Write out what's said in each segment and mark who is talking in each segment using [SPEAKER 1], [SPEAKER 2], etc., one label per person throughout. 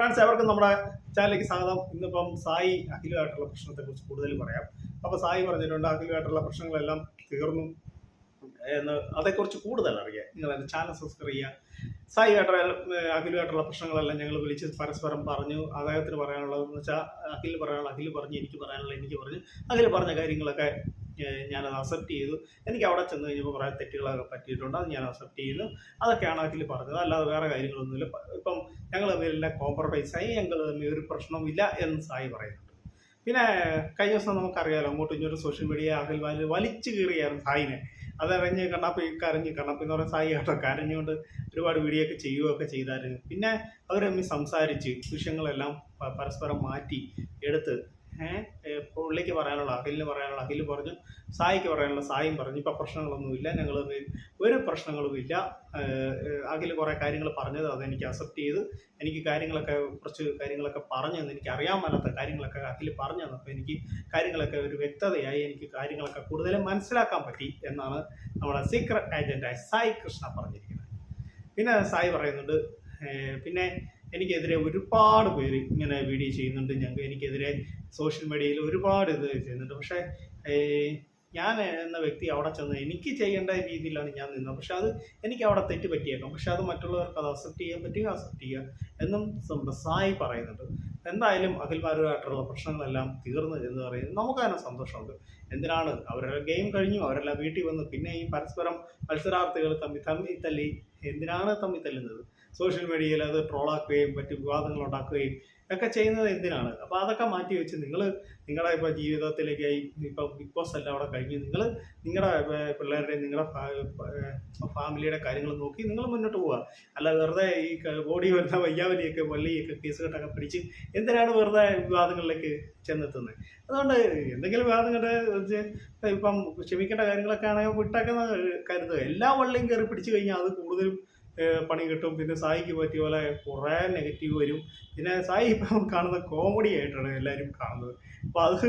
[SPEAKER 1] Friends എവർക്കും നമ്മുടെ ചാനലിലേക്ക് സ്വാഗതം. ഇന്നിപ്പം സായി അഖിലുമായിട്ടുള്ള പ്രശ്നത്തെക്കുറിച്ച് കൂടുതൽ പറയാം. അപ്പോൾ സായി പറഞ്ഞിട്ടുണ്ട് അഖിലുമായിട്ടുള്ള പ്രശ്നങ്ങളെല്ലാം തീർന്നു എന്ന് അതേക്കുറിച്ച് കൂടുതൽ അറിയാം. നിങ്ങൾ എന്റെ ചാനൽ സബ്സ്ക്രൈബ് ചെയ്യുക സായി ആയിട്ടുള്ള അഖിലുമായിട്ടുള്ള പ്രശ്നങ്ങളെല്ലാം ഞങ്ങൾ വിളിച്ച് പരസ്പരം പറഞ്ഞു അദ്ദേഹത്തിന് പറയാനുള്ളതെന്ന് വെച്ചാൽ അഖിൽ പറയാനുള്ള അഖിൽ പറഞ്ഞു എനിക്ക് പറയാനുള്ള എനിക്ക് പറഞ്ഞു അഖിൽ പറഞ്ഞ കാര്യങ്ങളൊക്കെ ഞാനത് അക്സെപ്റ്റ് ചെയ്തു. എനിക്ക് അവിടെ ചെന്ന് കഴിഞ്ഞപ്പോൾ കുറേ തെറ്റുകളൊക്കെ പറ്റിയിട്ടുണ്ട്. അത് ഞാൻ അക്സെപ്റ്റ് ചെയ്യുന്നു. അതൊക്കെയാണ് അതിൽ പറഞ്ഞത്. അല്ലാതെ വേറെ കാര്യങ്ങളൊന്നുമില്ല. ഇപ്പം ഞങ്ങൾ തമ്മിലെല്ലാം കോംപ്രമൈസ് ആയി. ഞങ്ങൾ തമ്മിൽ ഒരു പ്രശ്നവുമില്ല എന്ന് സായി പറയുന്നുണ്ട് പിന്നെ കഴിഞ്ഞ ദിവസം നമുക്കറിയാലോ അങ്ങോട്ടും ഇങ്ങോട്ടും സോഷ്യൽ മീഡിയ അതിൽ വലിയ വലിച്ചു കീറിയായിരുന്നു സായിനെ. അതറിഞ്ഞ് കണ്ണപ്പി കരഞ്ഞ് കണ്ണപ്പി എന്ന് പറയുന്ന സായി കേട്ടോ കരഞ്ഞുകൊണ്ട് ഒരുപാട് വീഡിയോ ഒക്കെ ചെയ്യുകയൊക്കെ ചെയ്തായിരുന്നു. പിന്നെ അവർ തമ്മിൽ സംസാരിച്ച് വിഷയങ്ങളെല്ലാം പരസ്പരം മാറ്റി എടുത്ത് പുള്ളിക്ക് പറയാനുള്ള അഖിലിന് പറയാനുള്ള അഖിൽ പറഞ്ഞു സായിക്ക് പറയാനുള്ള സായും പറഞ്ഞു. ഇപ്പം പ്രശ്നങ്ങളൊന്നുമില്ല ഞങ്ങൾ ഒരു പ്രശ്നങ്ങളുമില്ല അഖിൽ കുറേ കാര്യങ്ങൾ പറഞ്ഞത് അതെനിക്ക് അക്സെപ്റ്റ് ചെയ്ത് എനിക്ക് കാര്യങ്ങളൊക്കെ കുറച്ച് കാര്യങ്ങളൊക്കെ പറഞ്ഞു തന്നു. എനിക്ക് അറിയാൻ മേലാത്ത കാര്യങ്ങളൊക്കെ അഖിൽ പറഞ്ഞു തന്നപ്പോൾ എനിക്ക് കാര്യങ്ങളൊക്കെ ഒരു വ്യക്തതയായി എനിക്ക് കാര്യങ്ങളൊക്കെ കൂടുതലും മനസ്സിലാക്കാൻ പറ്റി എന്നാണ് നമ്മുടെ സീക്രട്ട് ഏജന്റായ സായി കൃഷ്ണ പറഞ്ഞിരിക്കുന്നത്. പിന്നെ സായി പറയുന്നുണ്ട് പിന്നെ എനിക്കെതിരെ ഒരുപാട് പേര് ഇങ്ങനെ വീഡിയോ ചെയ്യുന്നുണ്ട്. ഞങ്ങൾ എനിക്കെതിരെ സോഷ്യൽ മീഡിയയിൽ ഒരുപാട് ഇത് ചെയ്യുന്നുണ്ട്. പക്ഷേ ഞാൻ എന്ന വ്യക്തി അവിടെ ചെന്ന് എനിക്ക് ചെയ്യേണ്ട രീതിയിലാണ് ഞാൻ നിന്നത്. പക്ഷെ അത് എനിക്ക് അവിടെ തെറ്റ് പറ്റിയേക്കാം. പക്ഷെ അത് മറ്റുള്ളവർക്ക് അത് അക്സെപ്റ്റ് ചെയ്യാൻ പറ്റുക അക്സെപ്റ്റ് ചെയ്യുക എന്നും നമ്മുടെ സായി പറയുന്നുണ്ട്. എന്തായാലും അഖിൽമാരുമായിട്ടുള്ള പ്രശ്നങ്ങളെല്ലാം തീർന്നു എന്ന് പറയുന്നത് നമുക്ക് തന്നെ സന്തോഷമുണ്ട്. എന്തിനാണ്? അവരുടെ ഗെയിം കഴിഞ്ഞു അവരെല്ലാം വീട്ടിൽ വന്നു പിന്നെ ഈ പരസ്പരം മത്സരാർത്ഥികൾ തമ്മിൽ തമ്മിൽ തല്ലി എന്തിനാണ് തമ്മിൽ തല്ലുന്നത്? സോഷ്യൽ മീഡിയയിൽ അത് ട്രോളാക്കുകയും മറ്റു വിവാദങ്ങൾ ഉണ്ടാക്കുകയും ഒക്കെ ചെയ്യുന്നത് എന്തിനാണ്? അപ്പോൾ അതൊക്കെ മാറ്റി വെച്ച് നിങ്ങൾ നിങ്ങളുടെ ഇപ്പോൾ ജീവിതത്തിലേക്കായി ഇപ്പോൾ ബിഗ് ബോസ് എല്ലാം അവിടെ കഴിഞ്ഞ് നിങ്ങൾ നിങ്ങളുടെ പിള്ളേരുടെ നിങ്ങളുടെ ഫാമിലിയുടെ കാര്യങ്ങൾ നോക്കി നിങ്ങൾ മുന്നോട്ട് പോവുക. അല്ല വെറുതെ ഈ ബോഡി വരുന്ന വയ്യാവലിയൊക്കെ വള്ളിയൊക്കെ കേസ് കെട്ടൊക്കെ പിടിച്ച് എന്തിനാണ് വെറുതെ വിവാദങ്ങളിലേക്ക് ചെന്നെത്തുന്നത്? അതുകൊണ്ട് എന്തെങ്കിലും വിവാദങ്ങളുടെ ഇപ്പം ക്ഷമിക്കേണ്ട കാര്യങ്ങളൊക്കെ ആണെങ്കിൽ വിട്ടൊക്കെ കരുതുക. എല്ലാ വള്ളിയും കയറി പിടിച്ചു കഴിഞ്ഞാൽ അത് കൂടുതലും ഏഹ്, പണി കിട്ടും. പിന്നെ സായിക്ക് പറ്റിയ പോലെ കുറേ നെഗറ്റീവ് വരും. പിന്നെ സായി ഇപ്പം കാണുന്ന കോമഡി ആയിട്ടാണ് എല്ലാവരും കാണുന്നത്. അപ്പോൾ അത്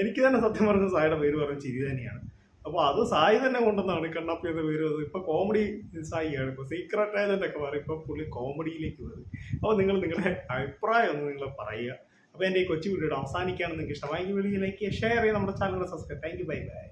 [SPEAKER 1] എനിക്ക് തന്നെ സത്യം പറഞ്ഞ സായിയുടെ പേര് പറഞ്ഞ ചിരി തന്നെയാണ്. അപ്പോൾ അത് സായി തന്നെ കൊണ്ടുവന്നാണ്. കണ്ണപ്പി എന്ന പേര് വന്നത് ഇപ്പോൾ കോമഡി സായിയാണ്. ഇപ്പോൾ സീക്രട്ട് ഏജന്റ് ഒക്കെ പറയും ഇപ്പോൾ പുള്ളി കോമഡിയിലേക്ക് വരും അപ്പോൾ നിങ്ങൾ നിങ്ങളുടെ അഭിപ്രായം ഒന്ന് നിങ്ങൾ പറയുക. അപ്പോൾ എന്റെ ഈ കൊച്ചു വീഡിയോ അവസാനിക്കുകയാണ്. നിങ്ങൾക്ക് ഇഷ്ടമായി വീഡിയോ ലൈക്ക് ഷെയർ ചെയ്യുക. നമ്മുടെ channel subscribe thank you bye bye